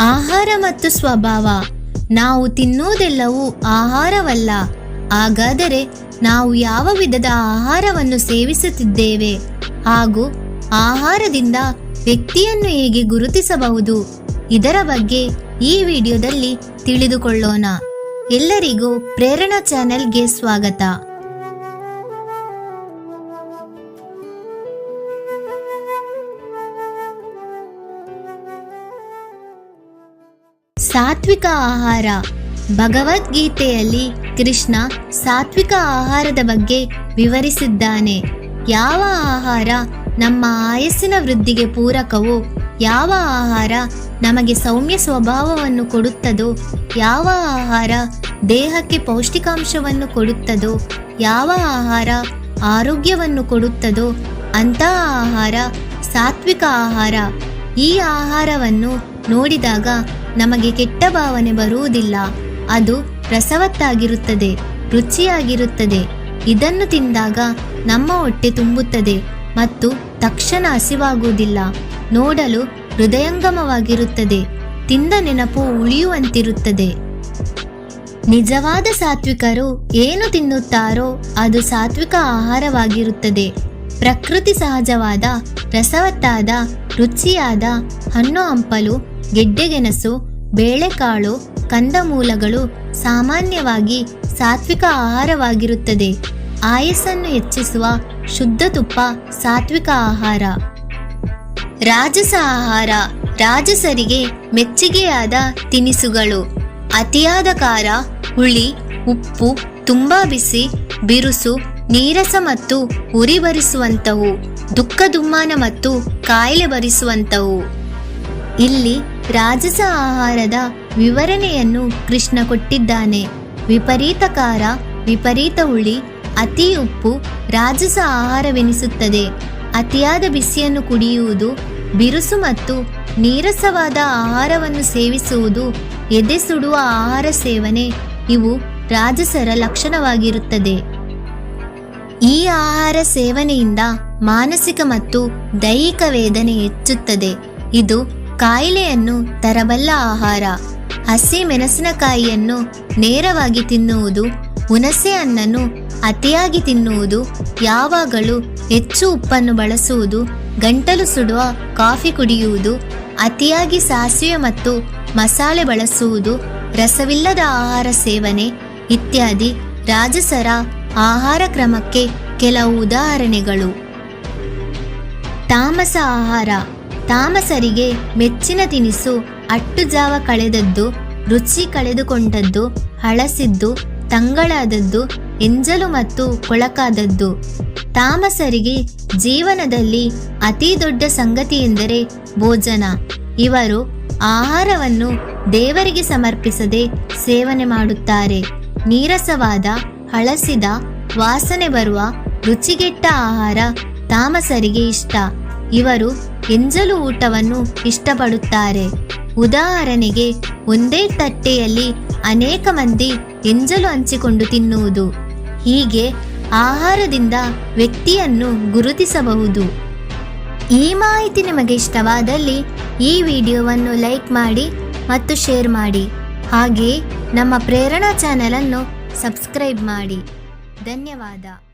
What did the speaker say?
ಆಹಾರ ಮತ್ತು ಸ್ವಭಾವ. ನಾವು ತಿನ್ನುವುದೆಲ್ಲವೂ ಆಹಾರವಲ್ಲ. ಹಾಗಾದರೆ ನಾವು ಯಾವ ವಿಧದ ಆಹಾರವನ್ನು ಸೇವಿಸುತ್ತಿದ್ದೇವೆ? ಹಾಗೂ ಆಹಾರದಿಂದ ವ್ಯಕ್ತಿಯನ್ನು ಹೇಗೆ ಗುರುತಿಸಬಹುದು? ಇದರ ಬಗ್ಗೆ ಈ ವಿಡಿಯೋದಲ್ಲಿ ತಿಳಿದುಕೊಳ್ಳೋಣ. ಎಲ್ಲರಿಗೂ ಪ್ರೇರಣಾ ಚಾನೆಲ್ಗೆ ಸ್ವಾಗತ. ಸಾತ್ವಿಕ ಆಹಾರ. ಭಗವದ್ಗೀತೆಯಲ್ಲಿ ಕೃಷ್ಣ ಸಾತ್ವಿಕ ಆಹಾರದ ಬಗ್ಗೆ ವಿವರಿಸಿದ್ದಾನೆ. ಯಾವ ಆಹಾರ ನಮ್ಮ ಆಯಸ್ಸಿನ ವೃದ್ಧಿಗೆ ಪೂರಕವೋ, ಯಾವ ಆಹಾರ ನಮಗೆ ಸೌಮ್ಯ ಸ್ವಭಾವವನ್ನು ಕೊಡುತ್ತದೋ, ಯಾವ ಆಹಾರ ದೇಹಕ್ಕೆ ಪೌಷ್ಟಿಕಾಂಶವನ್ನು ಕೊಡುತ್ತದೋ, ಯಾವ ಆಹಾರ ಆರೋಗ್ಯವನ್ನು ಕೊಡುತ್ತದೋ ಅಂತಹ ಆಹಾರ ಸಾತ್ವಿಕ ಆಹಾರ. ಈ ಆಹಾರವನ್ನು ನೋಡಿದಾಗ ನಮಗೆ ಕೆಟ್ಟ ಭಾವನೆ ಬರುವುದಿಲ್ಲ. ಅದು ರಸವತ್ತಾಗಿರುತ್ತದೆ, ರುಚಿಯಾಗಿರುತ್ತದೆ. ಇದನ್ನು ತಿಂದಾಗ ನಮ್ಮ ಹೊಟ್ಟೆ ತುಂಬುತ್ತದೆ ಮತ್ತು ತಕ್ಷಣ ಹಸಿವಾಗುವುದಿಲ್ಲ. ನೋಡಲು ಹೃದಯಂಗಮವಾಗಿರುತ್ತದೆ, ತಿಂದ ನೆನಪು ಉಳಿಯುವಂತಿರುತ್ತದೆ. ನಿಜವಾದ ಸಾತ್ವಿಕರು ಏನು ತಿನ್ನುತ್ತಾರೋ ಅದು ಸಾತ್ವಿಕ ಆಹಾರವಾಗಿರುತ್ತದೆ. ಪ್ರಕೃತಿ ಸಹಜವಾದ, ರಸವತ್ತಾದ, ರುಚಿಯಾದ ಹಣ್ಣು ಹಂಪಲು, ಗೆಡ್ಡೆಗೆಣಸು ಬೇಳೆಕಾಳು, ಕಂದಮೂಲಗಳು ಸಾಮಾನ್ಯವಾಗಿ ಸಾತ್ವಿಕ ಆಹಾರವಾಗಿರುತ್ತದೆ. ಆಯಸ್ಸನ್ನು ಹೆಚ್ಚಿಸುವ ಶುದ್ಧ ತುಪ್ಪ ಸಾತ್ವಿಕ ಆಹಾರ. ರಾಜಸ ಆಹಾರ ರಾಜಸರಿಗೆ ಮೆಚ್ಚುಗೆಯಾದ ತಿನಿಸುಗಳು. ಅತಿಯಾದ ಖಾರ, ಹುಳಿ, ಉಪ್ಪು, ತುಂಬಾ ಬಿಸಿ, ಬಿರುಸು, ನೀರಸ ಮತ್ತು ಉರಿ ಬರಿಸುವಂಥವು ದುಃಖ ದುಮ್ಮಾನ ಮತ್ತು ಕಾಯಿಲೆ ಬರಿಸುವಂತವು. ಇಲ್ಲಿ ರಾಜಸ ಆಹಾರದ ವಿವರಣೆಯನ್ನು ಕೃಷ್ಣ ಕೊಟ್ಟಿದ್ದಾನೆ. ವಿಪರೀತಕಾರ, ವಿಪರೀತ ಹುಳಿ, ಅತಿ ಉಪ್ಪು ರಾಜಸ ಆಹಾರವೆನಿಸುತ್ತದೆ. ಅತಿಯಾದ ಬಿಸಿಯನ್ನು ಕುಡಿಯುವುದು, ಬಿರುಸು ಮತ್ತು ನೀರಸವಾದ ಆಹಾರವನ್ನು ಸೇವಿಸುವುದು ಎದೆ ಸುಡುವ ಆಹಾರ ಸೇವನೆ, ಇವು ರಾಜಸರ ಲಕ್ಷಣವಾಗಿರುತ್ತದೆ. ಈ ಆಹಾರ ಸೇವನೆಯಿಂದ ಮಾನಸಿಕ ಮತ್ತು ದೈಹಿಕ ವೇದನೆ ಹೆಚ್ಚುತ್ತದೆ. ಇದು ಕಾಯಿಲೆಯನ್ನು, ತರಬಲ್ಲ ಆಹಾರ, ಹಸಿ ಮೆಣಸಿನಕಾಯಿಯನ್ನು ನೇರವಾಗಿ ತಿನ್ನುವುದು, ಹುಣಸೆ ಹಣ್ಣನ್ನು ಅತಿಯಾಗಿ ತಿನ್ನುವುದು, ಯಾವಾಗಲೂ ಹೆಚ್ಚು ಉಪ್ಪನ್ನು ಬಳಸುವುದು, ಗಂಟಲು ಸುಡುವ ಕಾಫಿ ಕುಡಿಯುವುದು, ಅತಿಯಾಗಿ ಸಾಸಿವೆ ಮತ್ತು ಮಸಾಲೆ ಬಳಸುವುದು, ರಸವಿಲ್ಲದ ಆಹಾರ ಸೇವನೆ ಇತ್ಯಾದಿ ರಾಜಸರ ಆಹಾರ ಕ್ರಮಕ್ಕೆ ಕೆಲವು ಉದಾಹರಣೆಗಳು. ತಾಮಸ ಆಹಾರ. ತಾಮಸರಿಗೆ ಮೆಚ್ಚಿನ ತಿನಿಸು, ಅಟ್ಟು ಜಾವ ಕಳೆದದ್ದು, ರುಚಿ ಕಳೆದುಕೊಂಡದ್ದು, ಹಳಸಿದ್ದು, ತಂಗಳಾದದ್ದು, ಎಂಜಲು ಮತ್ತು ಕೊಳಕಾದದ್ದು. ತಾಮಸರಿಗೆ ಜೀವನದಲ್ಲಿ ಅತಿ ದೊಡ್ಡ ಸಂಗತಿ ಎಂದರೆ ಭೋಜನ. ಇವರು ಆಹಾರವನ್ನು ದೇವರಿಗೆ ಸಮರ್ಪಿಸದೆ ಸೇವನೆ ಮಾಡುತ್ತಾರೆ. ನೀರಸವಾದ, ಹಳಸಿದ, ವಾಸನೆ ಬರುವ, ರುಚಿಗೆಟ್ಟ ಆಹಾರ ತಾಮಸರಿಗೆ ಇಷ್ಟ. ಇವರು ಎಂಜಲು ಊಟವನ್ನು ಇಷ್ಟಪಡುತ್ತಾರೆ. ಉದಾಹರಣೆಗೆ, ಒಂದೇ ತಟ್ಟೆಯಲ್ಲಿ ಅನೇಕ ಮಂದಿ ಎಂಜಲು ಹಂಚಿಕೊಂಡು ತಿನ್ನುವುದು. ಹೀಗೆ ಆಹಾರದಿಂದ ವ್ಯಕ್ತಿಯನ್ನು ಗುರುತಿಸಬಹುದು. ಈ ಮಾಹಿತಿ ನಿಮಗೆ ಇಷ್ಟವಾದಲ್ಲಿ ಈ ವಿಡಿಯೋವನ್ನು ಲೈಕ್ ಮಾಡಿ ಮತ್ತು ಶೇರ್ ಮಾಡಿ. ಹಾಗೆಯೇ ನಮ್ಮ ಪ್ರೇರಣಾ ಚಾನಲನ್ನು ಸಬ್ಸ್ಕ್ರೈಬ್ ಮಾಡಿ. ಧನ್ಯವಾದ.